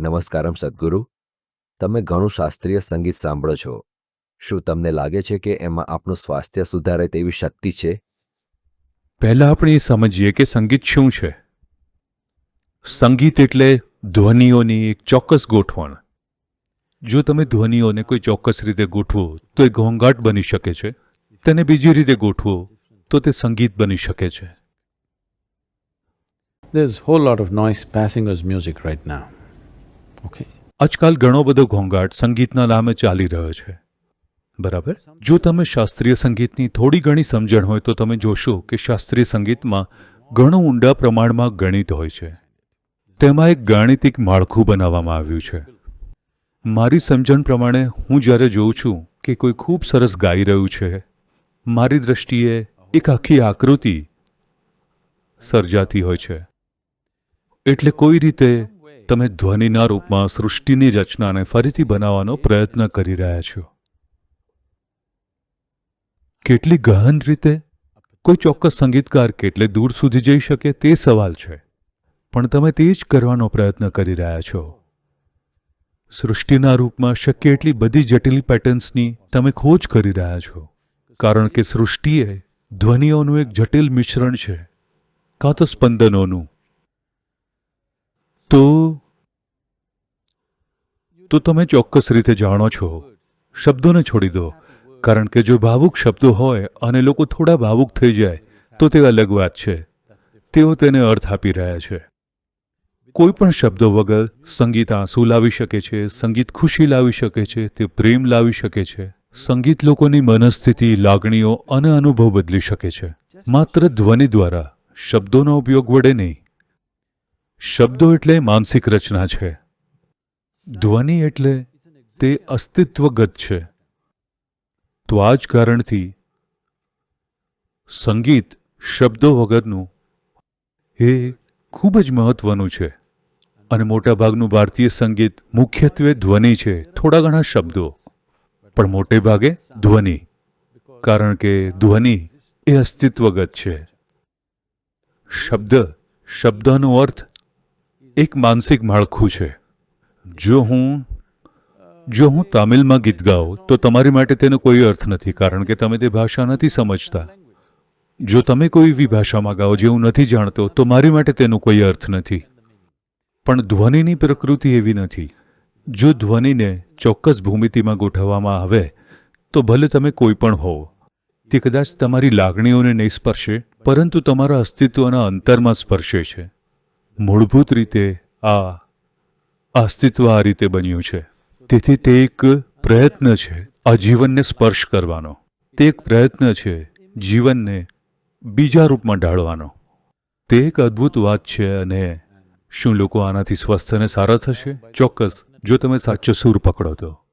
નમસ્કારમ સદગુરુ. તમે ઘણું શાસ્ત્રીય સંગીત સાંભળો છો. શું તમને લાગે છે કે એમાં આપણું સ્વાસ્થ્ય સુધારે તેવી શક્તિ છે? પહેલા આપણે એ સમજીએ કે સંગીત શું છે. સંગીત એટલે ધ્વનિઓની એક ચોક્કસ ગોઠવણ. જો તમે ધ્વનિઓને કોઈ ચોક્કસ રીતે ગોઠવો તો એ ઘોંઘાટ બની શકે છે. તેને બીજી રીતે ગોઠવો તો તે સંગીત બની શકે છે. There's a whole lot of noise passing as music right now. Okay? આજકાલ ઘણો બધો ઘોંઘાટ સંગીતના નામે ચાલી રહ્યો છે. બરાબર? જો તમે શાસ્ત્રીય સંગીતની થોડી ઘણી સમજણ હોય તો તમે જોશો કે શાસ્ત્રીય સંગીતમાં ઘણું ઊંડા પ્રમાણમાં ગણિત હોય છે. તેમાં એક ગાણિતિક માળખું બનાવવામાં આવ્યું છે. મારી સમજણ પ્રમાણે હું જ્યારે જોઉં છું કે કોઈ ખૂબ સરસ ગાઈ રહ્યું છે, મારી દ્રષ્ટિએ એક આખી આકૃતિ સર્જાતી હોય છે. એટલે કોઈ રીતે તમે ધ્વનિના રૂપમાં સૃષ્ટિની રચનાને ફરીથી બનાવવાનો પ્રયત્ન કરી રહ્યા છો. કેટલી ગહન રીતે? કોઈ ચોક્કસ સંગીતકાર કેટલે દૂર સુધી જઈ શકે તે સવાલ છે, પણ તમે તે જ કરવાનો પ્રયત્ન કરી રહ્યા છો. સૃષ્ટિના રૂપમાં શક્ય એટલી બધી જટિલ પેટર્ન્સની તમે ખોજ કરી રહ્યા છો, કારણ કે સૃષ્ટિએ ધ્વનિઓનું એક જટિલ મિશ્રણ છે, કાં તો સ્પંદનોનું. તો તો તમે ચોક્કસ રીતે જાણો છો. શબ્દોને છોડી દો. કારણ કે જો ભાવુક શબ્દો હોય અને લોકો થોડા ભાવુક થઈ જાય, તો તે અલગ વાત છે. તેઓ તેને અર્થ આપી રહ્યા છે. કોઈ પણ શબ્દો વગર સંગીત આંસુ લાવી શકે છે, સંગીત ખુશી લાવી શકે છે, તે પ્રેમ લાવી શકે છે. સંગીત લોકોની મનસ્થિતિ, લાગણીઓ અને અનુભવ બદલી શકે છે. માત્ર ધ્વનિ દ્વારા શબ્દોનો ઉપયોગ વડે નહીં. શબ્દો એટલે માનસિક રચના છે. ધ્વનિ એટલે તે અસ્તિત્વગત છે. તો આ જ કારણથી સંગીત શબ્દો વગરનું એ ખૂબ જ મહત્વનું છે. અને મોટાભાગનું ભારતીય સંગીત મુખ્યત્વે ધ્વનિ છે, થોડા ઘણા શબ્દો. પણ મોટે ભાગે ધ્વનિ, કારણ કે ધ્વનિ એ અસ્તિત્વગત છે. શબ્દ, શબ્દનો અર્થ એક માનસિક માળખું છે. જો હું જો હું તામિલમાં ગીત ગાઉં, તો તમારી માટે તેનો કોઈ અર્થ નથી, કારણ કે તમે તે ભાષા નથી સમજતા. જો તમે કોઈ એવી ભાષામાં ગાઓ જે હું નથી જાણતો, તો મારી માટે તેનો કોઈ અર્થ નથી. પણ ધ્વનિની પ્રકૃતિ એવી નથી. જો ધ્વનિને ચોક્કસ ભૂમિતિમાં ગોઠવવામાં આવે, તો ભલે તમે કોઈ પણ હોવ, તે કદાચ તમારી લાગણીઓને નહીં સ્પર્શે, પરંતુ તમારા અસ્તિત્વના અંતરમાં સ્પર્શે છે. મૂળભૂત રીતે આ અસ્તિત્વ આ રીતે બન્યું છે. તેથી તે એક પ્રયત્ન છે, આ જીવનને સ્પર્શ કરવાનો. તે એક પ્રયત્ન છે, જીવનને બીજા રૂપમાં ઢાળવાનો. તે એક અદ્ભુત વાત છે અને શું લોકો આનાથી સ્વસ્થ અને સારા થશે? ચોક્કસ. જો તમે સાચો સૂર પકડો તો.